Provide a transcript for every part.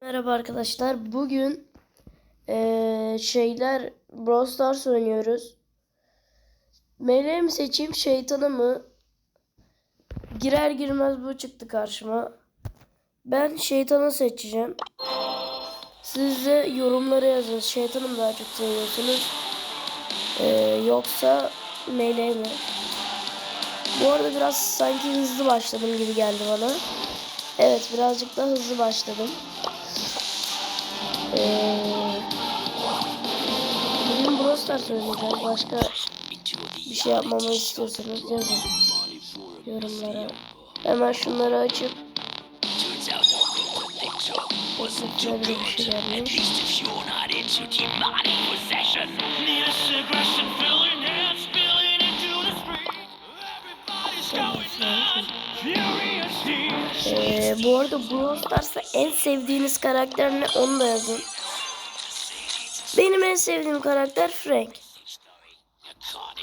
Merhaba arkadaşlar. Bugün eee, şeyler Brawl Stars oynuyoruz. Meleği mi seçeyim, şeytanı mı? Girer girmez bu çıktı karşıma. Ben şeytanı seçeceğim. Siz de yorumlara yazın. Şeytanı mı daha çok seviyorsunuz? Eee, yoksa meleği mi? Bu arada biraz sanki hızlı başladım gibi geldi bana. Evet birazcık da hızlı başladım. Ee, bugün Brawl Stars oynayacağız. Başka bir şey yapmamı istiyorsanız yazın yorumlara. Hemen şunları açıp Eksikler bir şey gelmiş. Ee, bu arada Brawl Stars'ta en sevdiğiniz karakter ne onu da yazın. Benim en sevdiğim karakter Frank.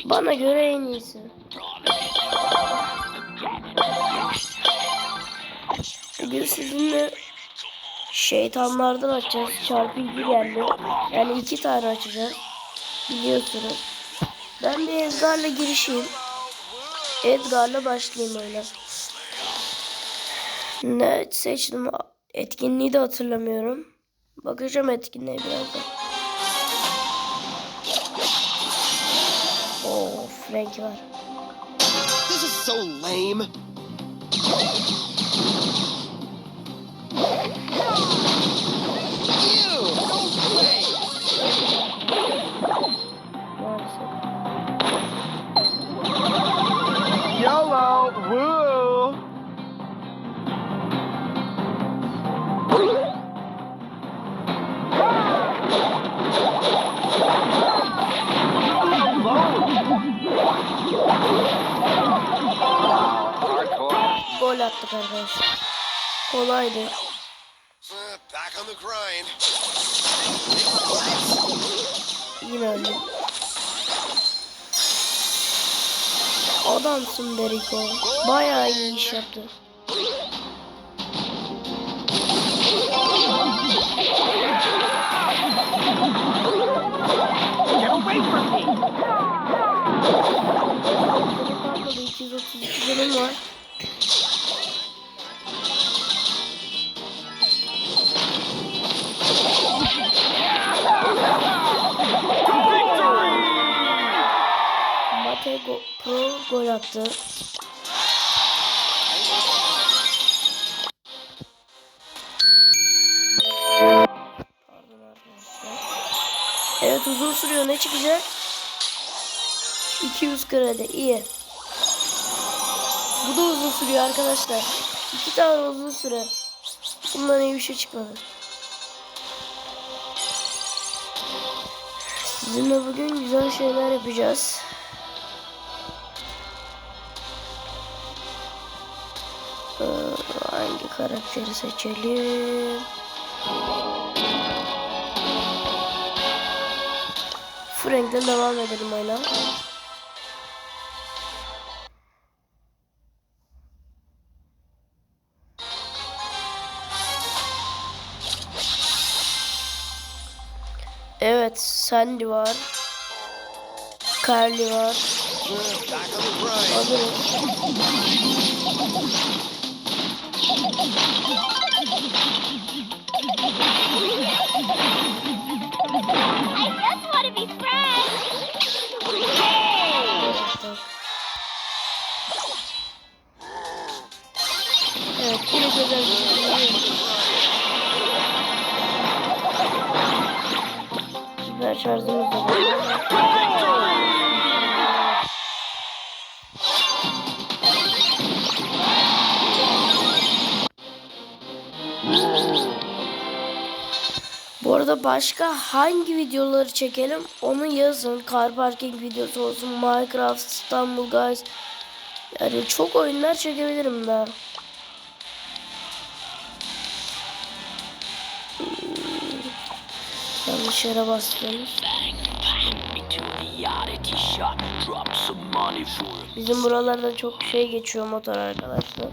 Bana göre en iyisi. Bugün sizinle şeytanlardan açacağız. Çarpı 2 geldi. Yani iki tane açacağız. Biliyorsunuz. Ben bir Edgar'la girişeyim. Edgar'la başlayayım öyle. Ne seçtim? Etkinliği de hatırlamıyorum. Bakacağım etkinliğe birazdan. Oo, Frank var. This is so lame. Attık arkadaşlar. Kolaydı. Yine öldüm. Adamsın Beriko. Bayağı iyi iş yaptı. Patladı 232 canım var. Mate go Pro gol attı. Evet uzun sürüyor. Ne çıkacak? 200 kredi. iyi. Bu da uzun sürüyor arkadaşlar. İki tane uzun süre. Bundan iyi bir şey çıkmadı. Sizinle bugün güzel şeyler yapacağız. Hangi karakteri seçelim? Frank'le devam edelim oyuna. Evet, Sandy var. Carly var. Uh, I just want to be friends. Evet, yine güzel bir şey. Süper şarjımız da var. Bu arada başka hangi videoları çekelim onu yazın. Car parking videosu olsun, Minecraft, İstanbul Guys. Yani çok oyunlar çekebilirim ben. Hmm. Yanlış yere bastınız. Bizim buralarda çok şey geçiyor motor arkadaşlar.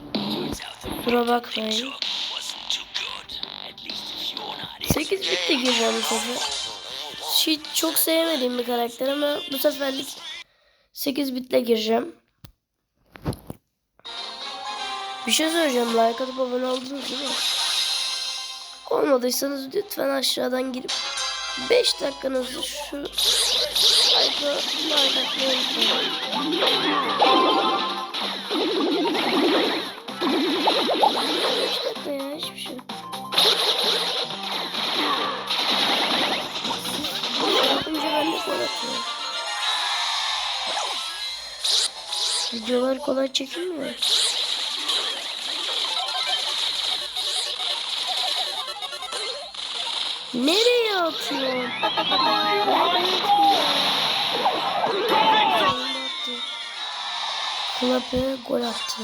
Kusura bakmayın. 8 bit de gireceğim bu sefer. Hiç çok sevmediğim bir karakter ama bu seferlik 8 bitle gireceğim. Bir şey söyleyeceğim. Like atıp abone oldunuz değil mi? Olmadıysanız lütfen aşağıdan girip 5 dakikanızı şu like'a like atmayı unutmayın. 5 dakika ya hiçbir şey. Yapınca atıyorum. Videolar kolay çekilmiyor. Nereye atıyor? Klape gol attı.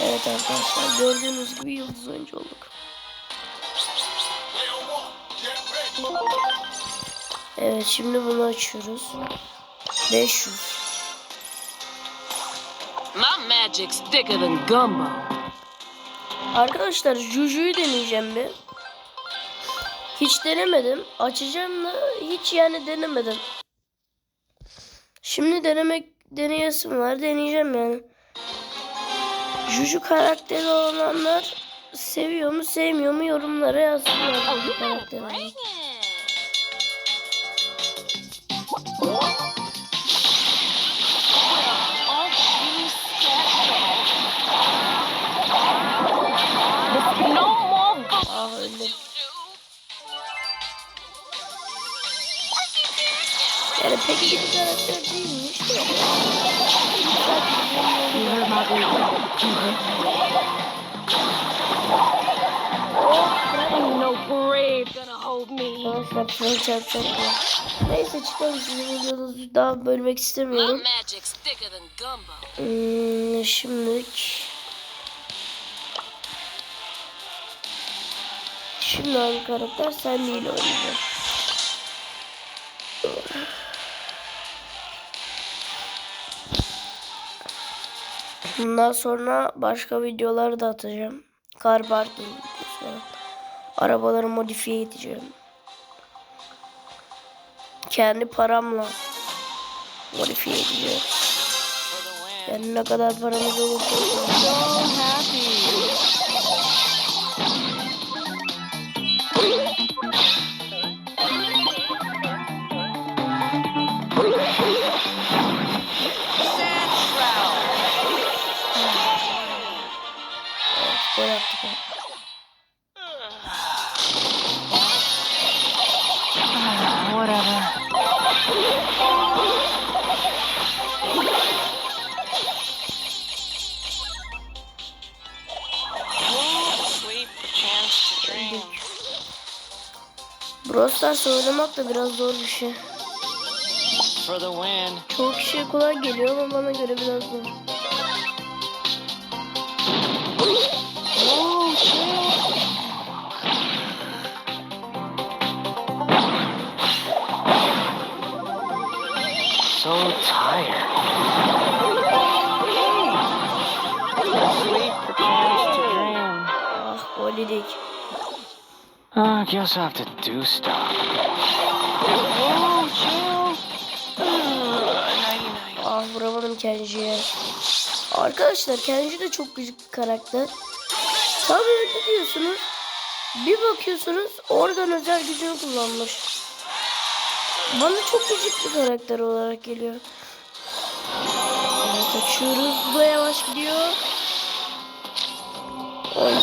Evet arkadaşlar gördüğünüz gibi yıldız oyuncu olduk. Evet şimdi bunu açıyoruz. 500. My magic's thicker than gumbo. Arkadaşlar Juju'yu deneyeceğim bir. Hiç denemedim. Açacağım da hiç yani denemedim. Şimdi denemek deneyesim var. Deneyeceğim yani. Juju karakteri olanlar seviyor mu sevmiyor mu yorumlara yazsınlar. Oh, karakteri. İyi bir karakter değilmiş de. Ain't no grave gonna hold me. Arkadaşlar sana çarpacak ya. Neyse çıkalım şimdi videoda daha bölmek My istemiyorum. magic's thicker than gumbo. Hmm, şimdilik Şimdi hangi karakter sen değil oynayacağım. Bundan sonra başka videolar da atacağım. Car parking videosu. Arabaları modifiye edeceğim. Kendi paramla modifiye edeceğim. Yani ne kadar paramız olursa Stars oynamak da biraz zor bir şey. For the win. Çoğu kişiye kolay geliyor ama bana göre biraz zor. So tired. Ah gol yedik. Guess I have to do stuff. Night. Ah vuramadım Kenji'ye. Arkadaşlar Kenji de çok güçlü bir karakter. Tabii öyle diyorsunuz. Bir bakıyorsunuz oradan özel gücünü kullanmış. Bana çok gıcık bir karakter olarak geliyor. Evet açıyoruz. Bu yavaş gidiyor. Oy.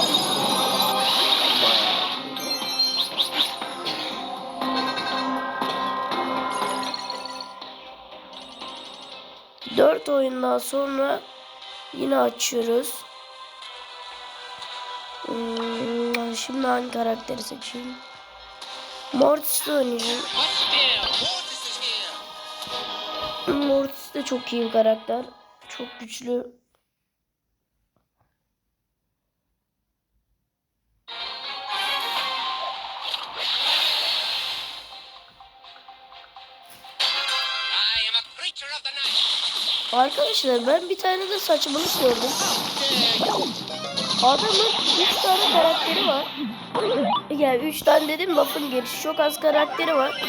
Dört oyundan sonra yine açıyoruz. Hmm, şimdi hangi karakteri seçeyim? Mortis'te oynayacağım. Mortis de çok iyi bir karakter. Çok güçlü. Arkadaşlar ben bir tane de saçmalık gördüm. Adamın 3 tane karakteri var. Yani 3 tane dedim lafın gelişi çok az karakteri var.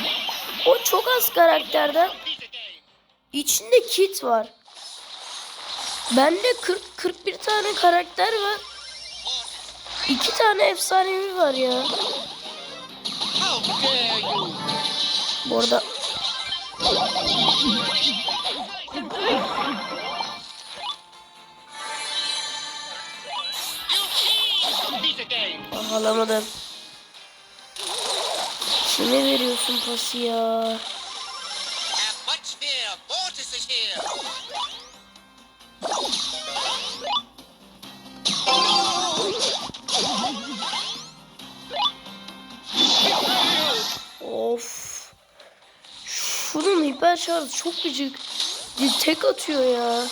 O çok az karakterden içinde kit var. Bende 40 41 tane karakter var. 2 tane efsanevi var ya. Bu arada alamadım. Kime veriyorsun pası ya? Of. Şunun hiper şarjı çok gıcık. Tek atıyor ya.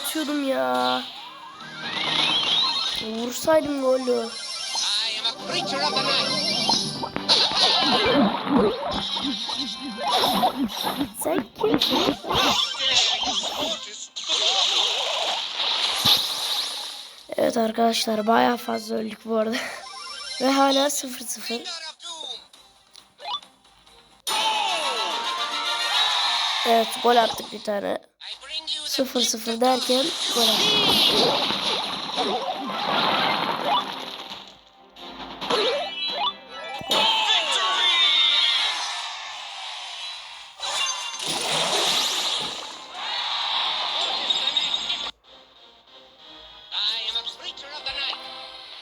Atıyordum ya. Vursaydım golü. Sen kimsin? Evet arkadaşlar bayağı fazla öldük bu arada. Ve hala 0-0. Finger of doom! Evet gol attık bir tane. I bring you the 0-0 derken gol!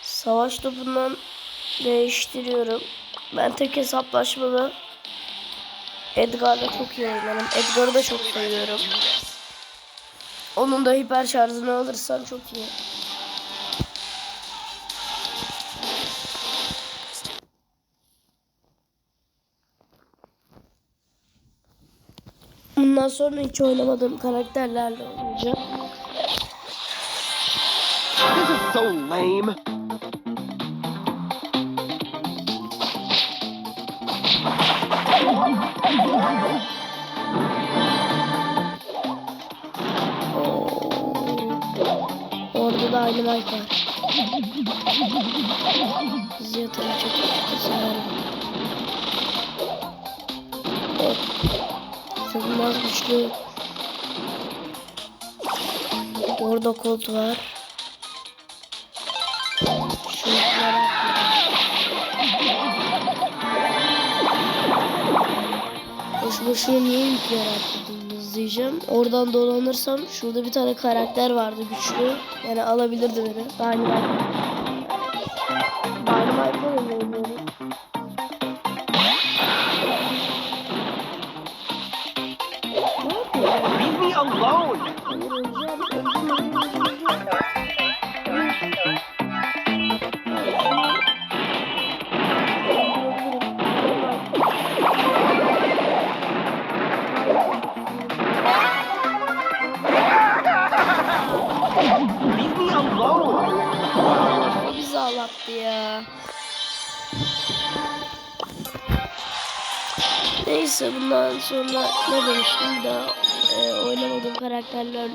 Savaş topundan değiştiriyorum. Ben tek hesaplaşmada Edgar'la çok iyi oynarım. Edgar'ı da çok seviyorum. Onun da hiper şarjını alırsam çok iyi. Bundan sonra hiç oynamadığım karakterlerle oynayacağım. This is so lame. Orada da aynı Mike var. Ziyata'yı çok çok severim. Evet. Savunmaz güçlü. Orada Colt var. Şunlara Boş boşuna niye yükler diyeceğim. Oradan dolanırsam şurada bir tane karakter vardı güçlü. Yani alabilirdi beni. Dynamite. Leave me alone. O bizi ağlattı ya. Neyse bundan sonra ne demiştim daha e, oynamadığım karakterlerle.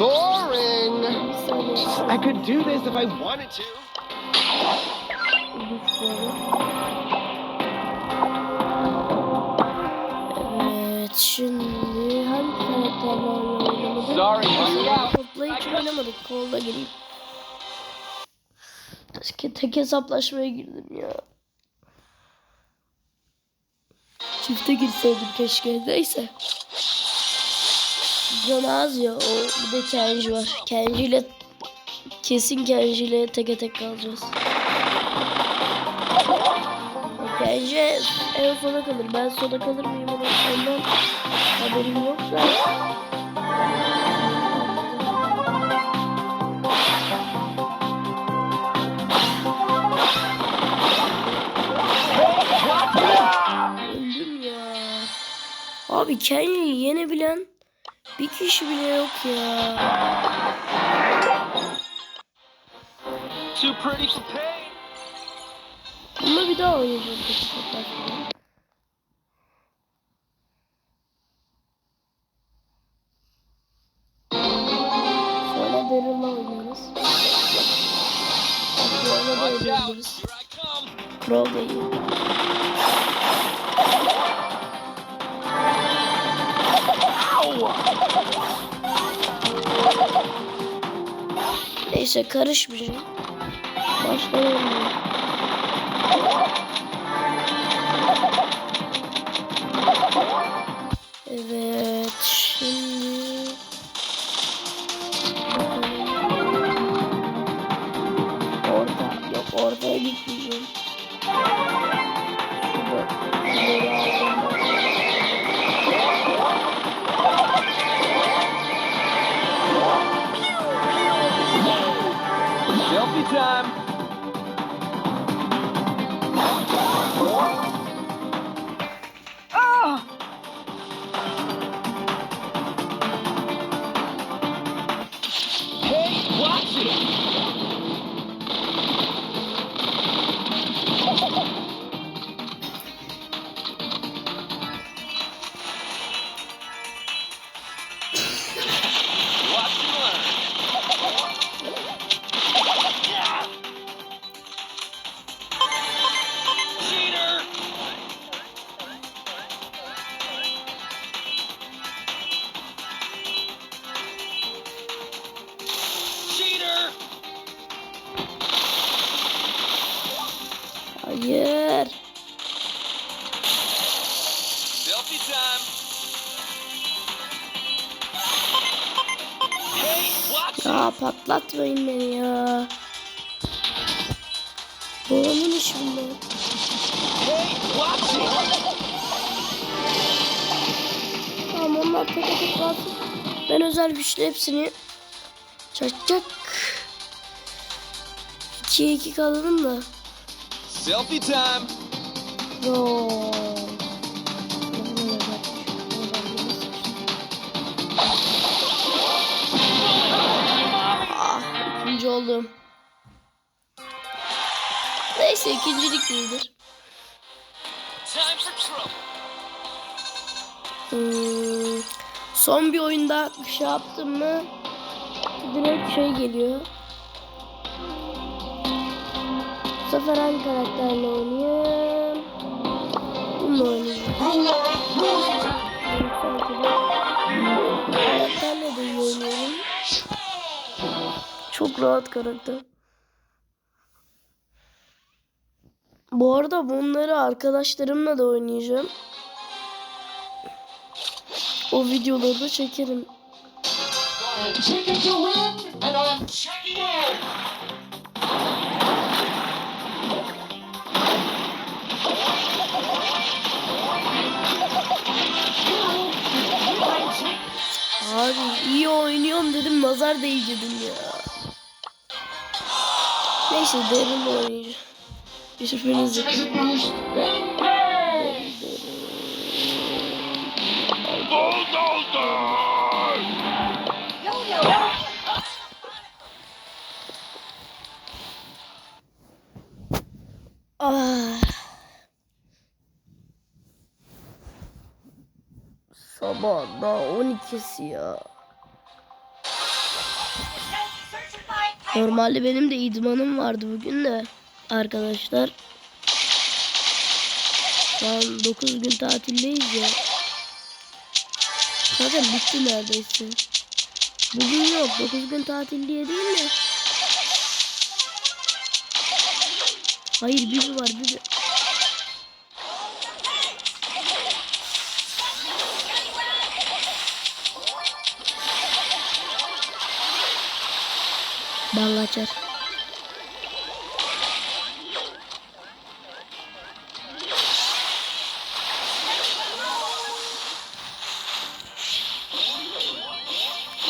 Boring. I could do this if I wanted to. Evet şimdi hangi karakterlerle oynamadık? Sorry, hurry up. Oynamadık. Kolda gireyim. Keşke tek hesaplaşmaya girdim ya. Çifte girseydim keşke. Neyse. Can ya. O bir de Kenji var. Kenji ile kesin Kenji ile teke tek kalacağız. Kenji en sona kalır. Ben sona kalır mıyım ondan haberim yok da. Abi Kenji'yi yenebilen bir kişi bile yok ya. Ama bir daha tekrar sonra. Daryl'la oynuyoruz. Crow'la da oynayabiliriz. Here Neyse karışmayacağım. Başlayalım. Patlatmayın beni ya. Bu onun işi it! Tamam onlar tek tek kalsın. Ben özel güçle hepsini çak çak. 2'ye 2 kalalım da. Selfie time! Yo. Oldum. Neyse ikincilik trouble! Hmm, son bir oyunda bir şey yaptım mı direkt şey geliyor. Bu sefer hangi karakterle oynayayım? Bununla oynayayım. Çok rahat karakter. Bu arada bunları arkadaşlarımla da oynayacağım. O videoları da çekerim. Abi iyi oynuyorum dedim nazar değdirdim ya. Neyse derin oynayacağım. Hiçbiriniz Ah. Sabah daha 12'si ya. Normalde benim de idmanım vardı bugün de arkadaşlar. Şu an 9 gün tatildeyiz ya. Zaten bitti neredeyse. Bugün yok 9 gün tatil diye değil mi? Hayır bir var bir kaçar.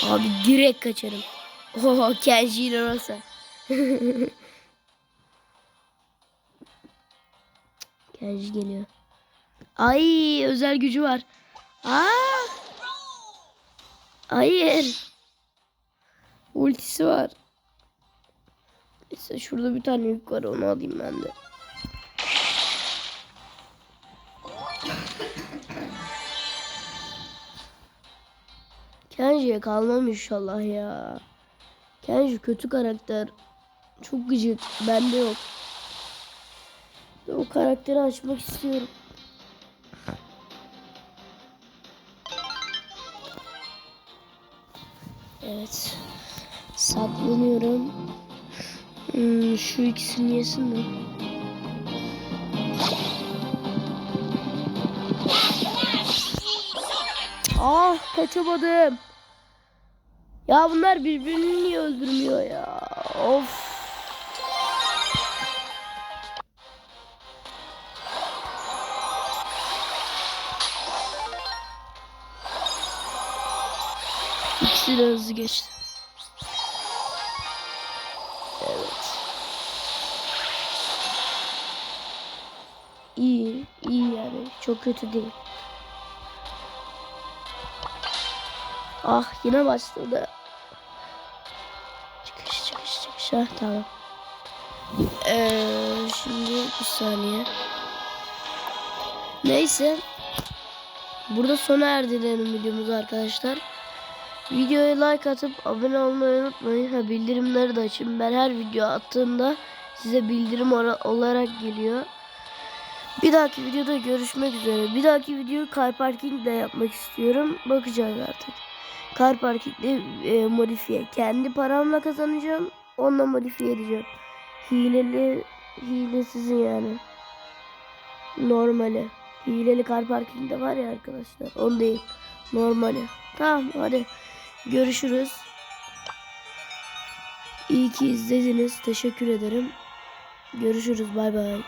Abi direkt kaçarım. Oho Kenji Rosa. Kenji geliyor. Ay özel gücü var. Aa! Hayır. Ultisi var. Neyse şurada bir tane yük var onu alayım ben de. Kenji'ye kalmam inşallah ya. Kenji kötü karakter. Çok gıcık. Bende yok. O karakteri açmak istiyorum. Evet. Saklanıyorum. Hmm, şu ikisini yesin mi? Ah kaçamadım. Ya bunlar birbirini niye öldürmüyor ya? Of. İkisi de hızlı geçti. İyi, iyi yani. Çok kötü değil. Ah yine başladı. Çıkış çıkış çıkış. Heh, tamam. Ee, şimdi bir saniye. Neyse. Burada sona erdirelim videomuzu arkadaşlar. Videoya like atıp abone olmayı unutmayın. Ha, bildirimleri de açın. Ben her video attığımda size bildirim olarak geliyor. Bir dahaki videoda görüşmek üzere. Bir dahaki videoyu car parking de yapmak istiyorum. Bakacağız artık. Car parking'de e, modifiye. Kendi paramla kazanacağım. Onunla modifiye edeceğim. Hileli, hilesizin yani. Normali. Hileli car parking'de var ya arkadaşlar. On değil. Normali. Tamam hadi. Görüşürüz. İyi ki izlediniz. Teşekkür ederim. Görüşürüz. Bay bay.